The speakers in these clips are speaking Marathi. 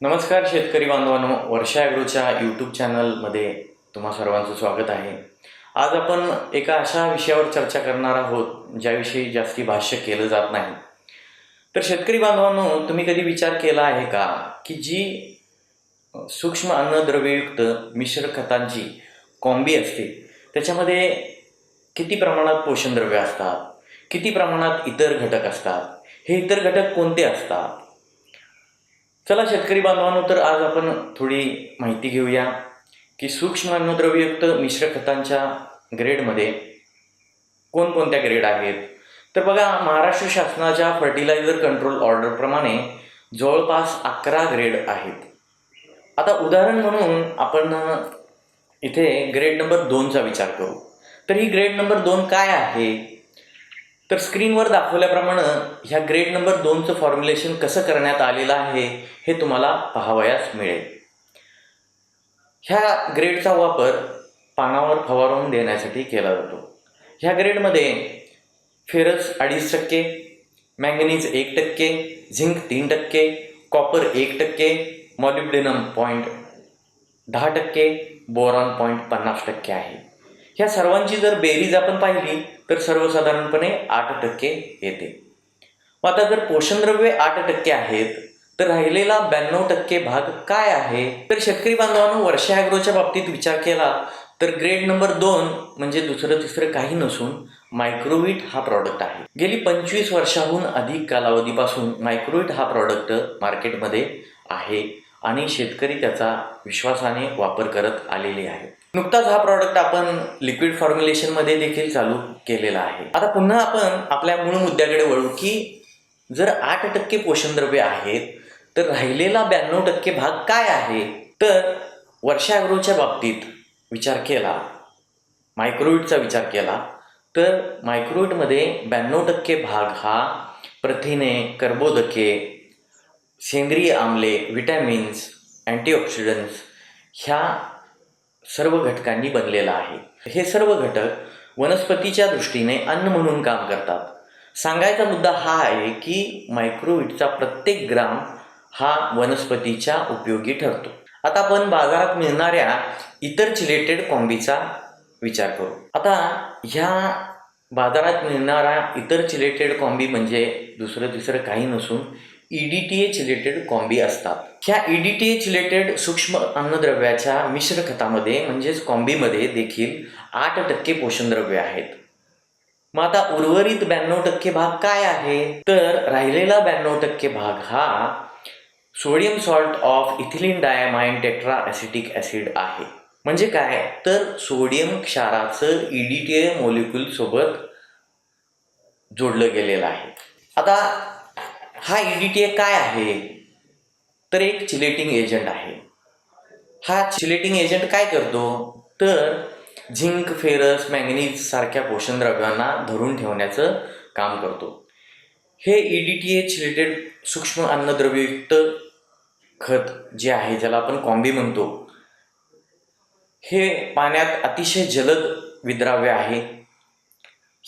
नमस्कार शेतकरी बांधवांनो वर्षा ॲग्रोच्या यूट्यूब चॅनलमध्ये तुम्हा सर्वांचं स्वागत आहे. आज आपण एका अशा विषयावर चर्चा करणार आहोत ज्याविषयी जास्ती भाष्य केलं जात नाही. तर शेतकरी बांधवांनो तुम्ही कधी विचार केला आहे का की जी सूक्ष्म अन्नद्रव्ययुक्त मिश्र खतांची कॉम्बी असते त्याच्यामध्ये किती प्रमाणात पोषणद्रव्य असतात किती प्रमाणात इतर घटक असतात हे इतर घटक कोणते असतात चला शेतकरी बांधवांनो तर आज आपण थोडी माहिती घेऊया की सूक्ष्म अन्नद्रव्ययुक्त मिश्र खतांच्या ग्रेडमध्ये कोणकोणत्या ग्रेड आहेत. तर बघा महाराष्ट्र शासनाच्या फर्टिलायझर कंट्रोल ऑर्डरप्रमाणे जवळपास अकरा ग्रेड आहेत. आता उदाहरण म्हणून आपण इथे ग्रेड नंबर दोनचा विचार करू. तर ही ग्रेड नंबर दोन काय आहे? तर स्क्रीनवर दाखवल्याप्रमाणे ह्या ग्रेड नंबर दोनचं फॉर्म्युलेशन कसं करण्यात आलेलं आहे हे तुम्हाला पाहावयास मिळेल. ह्या ग्रेडचा वापर पानावर फवारून देण्यासाठी केला जातो. ह्या ग्रेडमध्ये फेरस अडीच टक्के मॅंगनीज एक टक्के झिंक तीन टक्के कॉपर एक टक्के मॉलिब्डेनम पॉईंट दहा टक्के बोरॉन पॉईंट पन्नास टक्के आहे. ह्या सर्वांची जर बेरीज आपण पाहिली तर सर्वसाधारणपणे आठ टक्के येते. मग आता जर पोषणद्रव्ये आठ टक्के आहेत तर राहिलेला ब्याण्णव टक्के भाग काय आहे? तर शेतकरी बांधवांनो वर्षा ॲग्रोच्या बाबतीत विचार केला तर ग्रेड नंबर दोन म्हणजे दुसरं तिसरं काही नसून मायक्रोविट हा प्रॉडक्ट आहे. गेली पंचवीस वर्षाहून अधिक कालावधीपासून मायक्रोविट हा प्रॉडक्ट मार्केटमध्ये आहे. आणि शेतकरी त्याचा विश्वासाने वापर करत आलेले आहे नुकताच हा प्रॉडक्ट आपण लिक्विड फॉर्म्युलेशनमध्ये देखील चालू केलेला आहे. आता पुन्हा आपण आपल्या मूळ मुद्द्याकडे वळू की जर आठ टक्के पोषणद्रव्ये आहेत तर राहिलेला ब्याण्णव टक्के भाग काय आहे? तर वर्षा ॲग्रोच्या बाबतीत विचार केला मायक्रोविटचा विचार केला तर मायक्रोविटमध्ये ब्याण्णव टक्के भाग हा प्रथिने कर्बोदके सेंद्रिय आम्ले विटॅमिन्स अँटीऑक्सिडंट्स ह्या सर्व घटकांनी बनलेला आहे. हे सर्व घटक वनस्पतीच्या दृष्टीने अन्न म्हणून काम करतात. सांगायचा मुद्दा हा आहे की मायक्रोविटचा प्रत्येक ग्राम हा वनस्पतीच्या उपयोगी ठरतो. आता आपण बाजारात मिळणाऱ्या इतर चिलेटेड कॉम्बीचा विचार करू. आता ह्या बाजारात मिळणाऱ्या इतर चिलेटेड कॉम्बी म्हणजे दुसरं तिसरं काही नसून EDTH E D T combi असतात. ह्या ई डी टी सूक्ष्म अन्नद्रव्याच्या मिश्र खतामध्ये म्हणजेच कॉम्बीमध्ये देखील आठ टक्के पोषणद्रव्य आहेत. मग आता उर्वरित ब्याण्णव टक्के भाग काय आहे? तर राहिलेला ब्याण्णव टक्के भाग हा sodium salt of ethylene diamine tetra acetic acid आहे. म्हणजे काय? तर सोडियम क्षाराचं EDTA E D T A जोडलं गेलेलं आहे. आता हा ई डी टी ए काय आहे? तर एक चिलेटिंग एजंट आहे. हा चिलेटिंग एजंट काय करतो? तर झिंक फेरस मॅंगनीज सारख्या पोषण द्रव्यांना धरून ठेवण्याचं काम करतो. हे E D T A chelated सूक्ष्म अन्नद्रव्ययुक्त खत जे आहे ज्याला आपण कॉम्बी म्हणतो हे पाण्यात अतिशय जलद विद्राव्य आहे.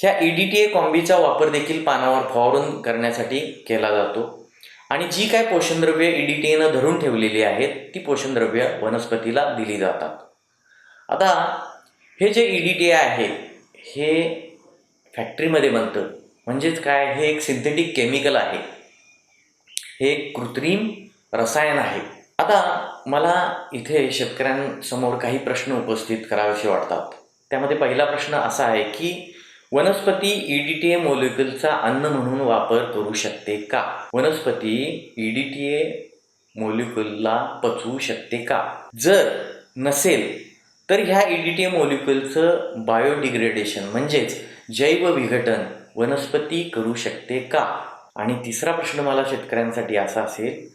ह्या ई डी टी ए कॉम्बीचा वापर देखील पानावर फवारून करण्यासाठी केला जातो. आणि जी काय पोषणद्रव्ये ई डी टी एनं धरून ठेवलेली आहेत ती पोषणद्रव्य वनस्पतीला दिली जातात. आता हे जे ई डी टी ए आहे हे फॅक्टरीमध्ये बनतं. म्हणजेच काय? हे एक सिंथेटिक केमिकल आहे. हे एक कृत्रिम रसायन आहे. आता मला इथे शेतकऱ्यांसमोर काही प्रश्न उपस्थित करावेसे वाटतात. त्यामध्ये पहिला प्रश्न असा आहे की वनस्पती EDTA E D T A मोलिक्युलचा अन्न म्हणून वापर करू शकते का? वनस्पती EDTA E D T A मोलिक्युलला पचवू शकते का? जर नसेल तर ह्या ईडीटीए ए मोलिक्युलचं बायोडिग्रेडेशन म्हणजेच जैव विघटन वनस्पती करू शकते का? आणि तिसरा प्रश्न मला शेतकऱ्यांसाठी असा असेल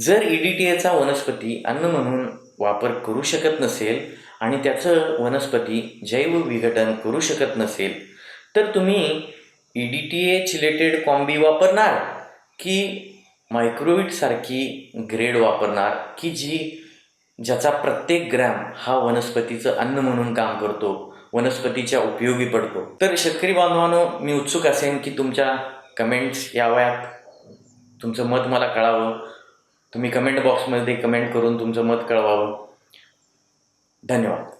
जर ई डी टी एचा वनस्पती अन्न म्हणून वापर करू शकत नसेल आणि त्याचं वनस्पती जैव विघटन करू शकत नसेल तर तुम्ही E D T H related combi वापरणार की मायक्रोविटसारखी ग्रेड वापरणार की जी ज्याचा प्रत्येक ग्रॅम हा वनस्पतीचं अन्न म्हणून काम करतो वनस्पतीच्या उपयोगी पडतो. तर शेतकरी बांधवांनो मी उत्सुक असेन की तुमच्या कमेंट्स यावयात तुमचं मत मला कळावं. तुम्ही कमेंट बॉक्समध्ये कमेंट करून तुमचं मत कळवावं. धन्यवाद.